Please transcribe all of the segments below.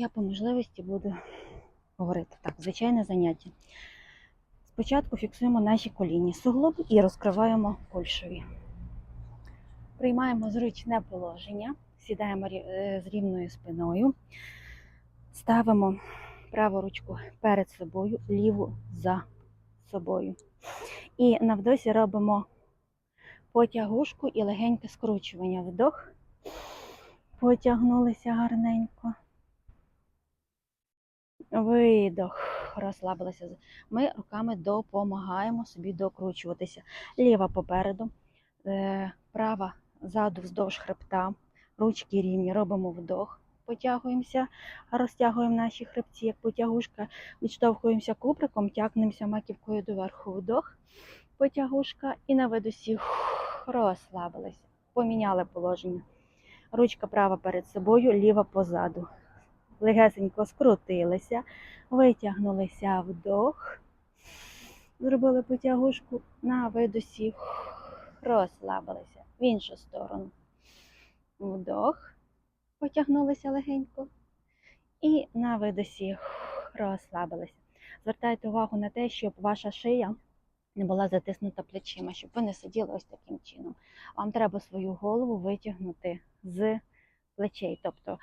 Я по можливості буду говорити. Так, звичайне заняття. Спочатку фіксуємо наші колінні суглоби і розкриваємо кульшові. Приймаємо зручне положення, сідаємо е, з рівною спиною, ставимо праву ручку перед собою, ліву за собою. І на вдосі робимо потягушку і легеньке скручування. Вдох. Потягнулися гарненько. Видох. Розслабилися. Ми руками допомагаємо собі докручуватися. Ліва попереду, е, права ззаду вздовж хребта, ручки рівні, робимо вдох, потягуємося, розтягуємо наші хребці, як потягушка, відштовхуємося куприком, тягнемося маківкою доверху вдох, потягушка і на видосі розслабилися. Поміняли положення. Ручка права перед собою, ліва позаду. Легесенько скрутилися, витягнулися вдох, зробили потягушку на видосі, розслабилися в іншу сторону. Вдох, потягнулися легенько. І на видосі розслабилися. Звертайте увагу на те, щоб ваша шия не була затиснута плечима, щоб ви не сиділи ось таким чином. Вам треба свою голову витягнути з плечей. Тобто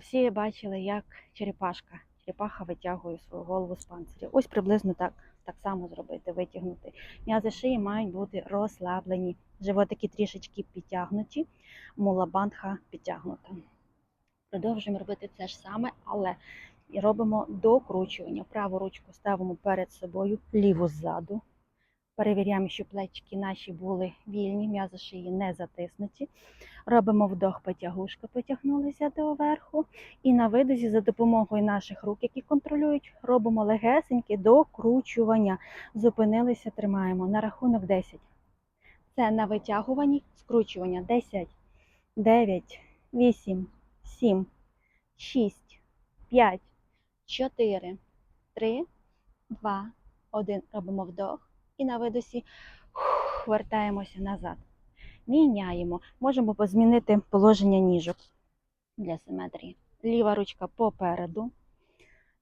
всі бачили, як черепашка. Черепаха витягує свою голову з панциря. Ось приблизно так, так само зробити, витягнути. М'язи шиї мають бути розслаблені, животики трішечки підтягнуті, мулабандха підтягнута. Продовжуємо робити це ж саме, але робимо докручування. Праву ручку ставимо перед собою, ліву ззаду. Перевіряємо, щоб плечики наші були вільні, м'язи шиї не затиснуті. Робимо вдох, потягушка, потягнулися до верху. І на видозі за допомогою наших рук, які контролюють, робимо легесеньке докручування. Зупинилися, тримаємо на рахунок 10. Це на витягуванні, скручування 10, 9, 8, 7, 6, 5, 4, 3, 2, 1. Робимо вдох. І на видосі вертаємося назад. Міняємо. Можемо змінити положення ніжок для симетрії. Ліва ручка попереду.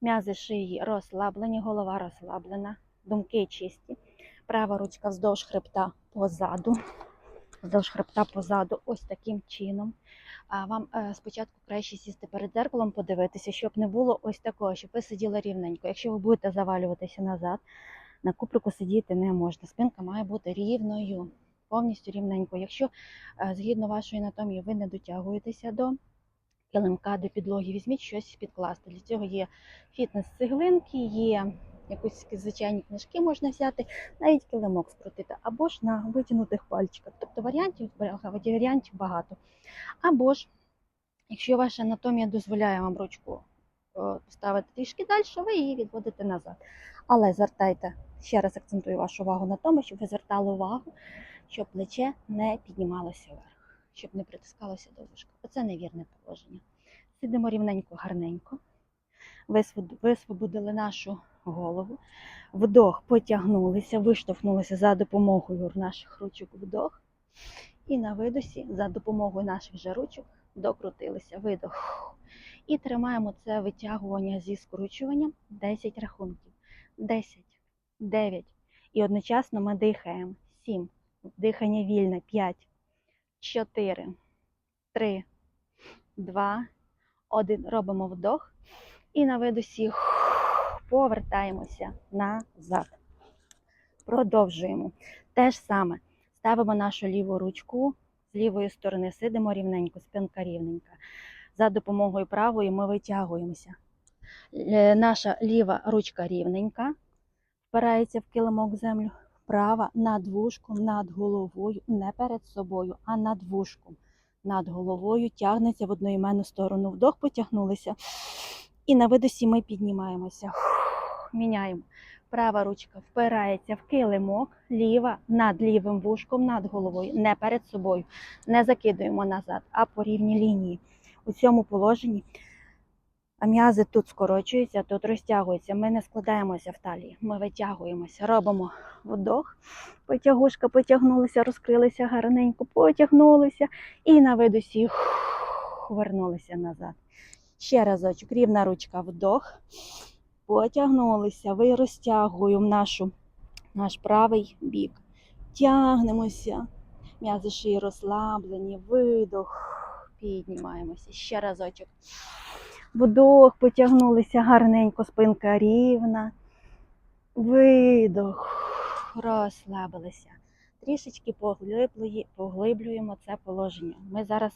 М'язи шиї розслаблені, голова розслаблена, думки чисті. Права ручка вздовж хребта позаду. Вздовж хребта позаду, ось таким чином. А вам е, спочатку краще сісти перед дзеркалом, подивитися, щоб не було ось такого, щоб ви сиділи рівненько. Якщо ви будете завалюватися назад, на куприку сидіти не можна. Спинка має бути рівною, повністю рівненько. Якщо е, згідно вашої анатомії ви не дотягуєтеся до килимка, до підлоги, візьміть щось підкласти. Для цього є фітнес-цеглинки, є якісь звичайні книжки можна взяти, навіть килимок скрутити, або ж на витягнутих пальчиках. Тобто варіантів, варіантів багато. Або ж, якщо ваша анатомія дозволяє вам ручку е, поставити трішки далі, ви її відводите назад. Але звертайте, ще раз акцентую вашу увагу на тому, щоб ви звертали увагу, щоб плече не піднімалося вверх, щоб не притискалося до вушка. Оце невірне положення. Сидимо рівненько, гарненько. Висвободили нашу голову. Вдох, потягнулися, виштовхнулися за допомогою наших ручок вдох. І на видосі за допомогою наших же ручок докрутилися. Видох. І тримаємо це витягування зі скручуванням 10 рахунків. 10, 9. І одночасно ми дихаємо. 7. Дихання вільне. 5, 4, 3, 2, 1. Робимо вдох. І на видосі повертаємося назад. Продовжуємо. Те ж саме. Ставимо нашу ліву ручку з лівої сторони, сидимо рівненько, спинка рівненька. За допомогою правої ми витягуємося. Е, Наша ліва ручка рівненька, впирається в килимок землю, права над вушком, над головою, не перед собою, а над вушком. Над головою тягнеться в одноіменну сторону. Вдох потягнулися. І на видосі ми піднімаємося. Міняємо. Права ручка впирається в килимок, ліва над лівим вушком, над головою, не перед собою. Не закидуємо назад, а по рівній лінії. У цьому положенні а м'язи тут скорочуються, тут розтягуються. Ми не складаємося в талії, ми витягуємося, робимо вдох, потягушка, потягнулися, розкрилися гарненько, потягнулися і на видосі вернулися назад. Ще разочок. Рівна ручка вдох. Потягнулися. Ви розтягуємо нашу, наш правий бік. Тягнемося. М'язи шиї розслаблені. Видох. Піднімаємося. Ще разочок. Вдох, потягнулися гарненько, спинка рівна. Видох. Розслабилися. Трішечки поглиблюємо це положення. Ми зараз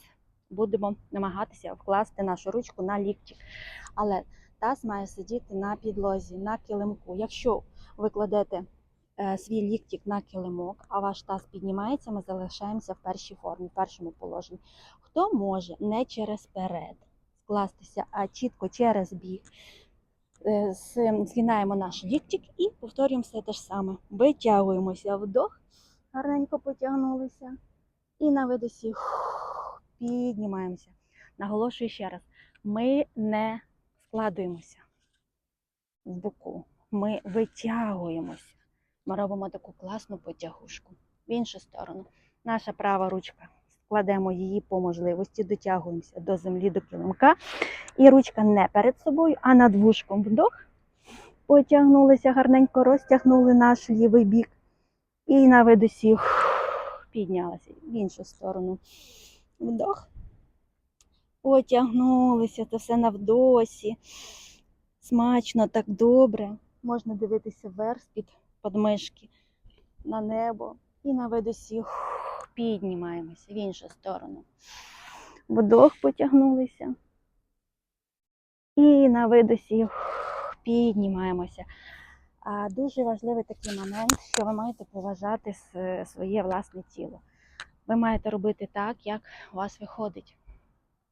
будемо намагатися вкласти нашу ручку на лікті. Але таз має сидіти на підлозі, на килимку. Якщо ви кладете е, свій ліктик на килимок, а ваш таз піднімається, ми залишаємося в першій формі, в першому положенні. Хто може не через перед скластися, а чітко через бік, е, згинаємо наш ліктик і повторюємо все те ж саме. Витягуємося вдох, гарненько потягнулися. І на видосі піднімаємося. Наголошую ще раз: ми не складуємося в боку, ми витягуємося. Ми робимо таку класну потягушку. В іншу сторону. Наша права ручка. Складемо її по можливості, дотягуємося до землі, до килимка. І ручка не перед собою, а над вушком вдох. Потягнулися гарненько, розтягнули наш лівий бік. І на видосі хух, піднялися в іншу сторону. Вдох. Потягнулися, це все навдосі. Смачно, так добре. Можна дивитися вверх з-під подмишки на небо. І на видосі піднімаємося в іншу сторону. Вдох потягнулися. І на видосі піднімаємося. А дуже важливий такий момент, що ви маєте поважати своє власне тіло. Ви маєте робити так, як у вас виходить,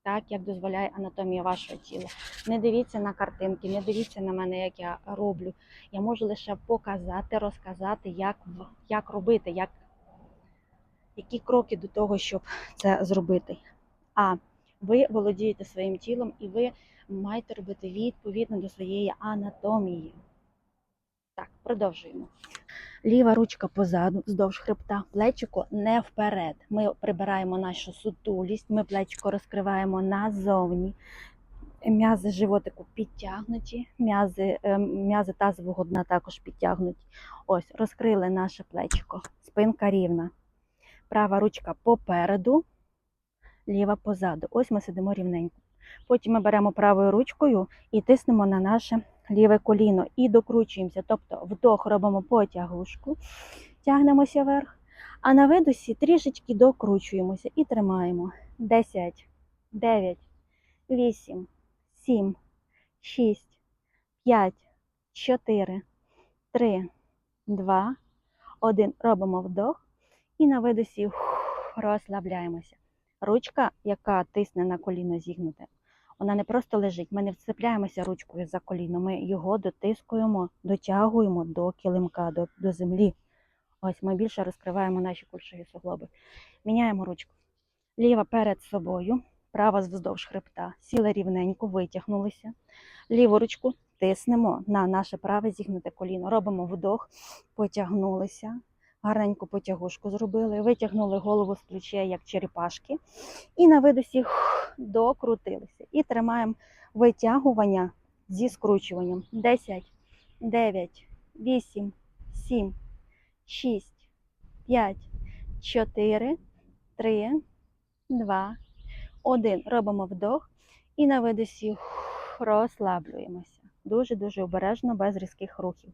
так, як дозволяє анатомія вашого тіла. Не дивіться на картинки, не дивіться на мене, як я роблю. Я можу лише показати, розказати, як, як робити, як, які кроки до того, щоб це зробити. А ви володієте своїм тілом і ви маєте робити відповідно до своєї анатомії. Так, продовжуємо. Ліва ручка позаду, вздовж хребта, плечико не вперед. Ми прибираємо нашу сутулість, ми плечико розкриваємо назовні. М'язи животику підтягнуті, м'язи, е, м'язи тазового дна також підтягнуті. Ось, розкрили наше плечико, спинка рівна. Права ручка попереду, ліва позаду. Ось ми сидимо рівненько. Потім ми беремо правою ручкою і тиснемо на наше ліве коліно і докручуємося. Тобто вдох робимо потягушку, тягнемося вверх, а на видосі трішечки докручуємося і тримаємо. 10, 9, 8, 7, 6, 5, 4, 3, 2, 1. Робимо вдох і на видосі розслабляємося. Ручка, яка тисне на коліно зігнуте, вона не просто лежить. Ми не вцепляємося ручкою за коліно, ми його дотискуємо, дотягуємо до килимка, до, до землі. Ось ми більше розкриваємо наші кульшові суглоби. Міняємо ручку. Ліва перед собою, права вздовж хребта. Сіли рівненько, витягнулися. Ліву ручку тиснемо на наше праве зігнуте коліно. Робимо вдох, потягнулися. Гарненьку потягушку зробили, витягнули голову з плечей, як черепашки. І на видосі докрутилися. І тримаємо витягування зі скручуванням. 10, 9, 8, 7, 6, 5, 4, 3, 2, 1. Робимо вдох. І на видосі розслаблюємося. Дуже-дуже обережно, без різких рухів.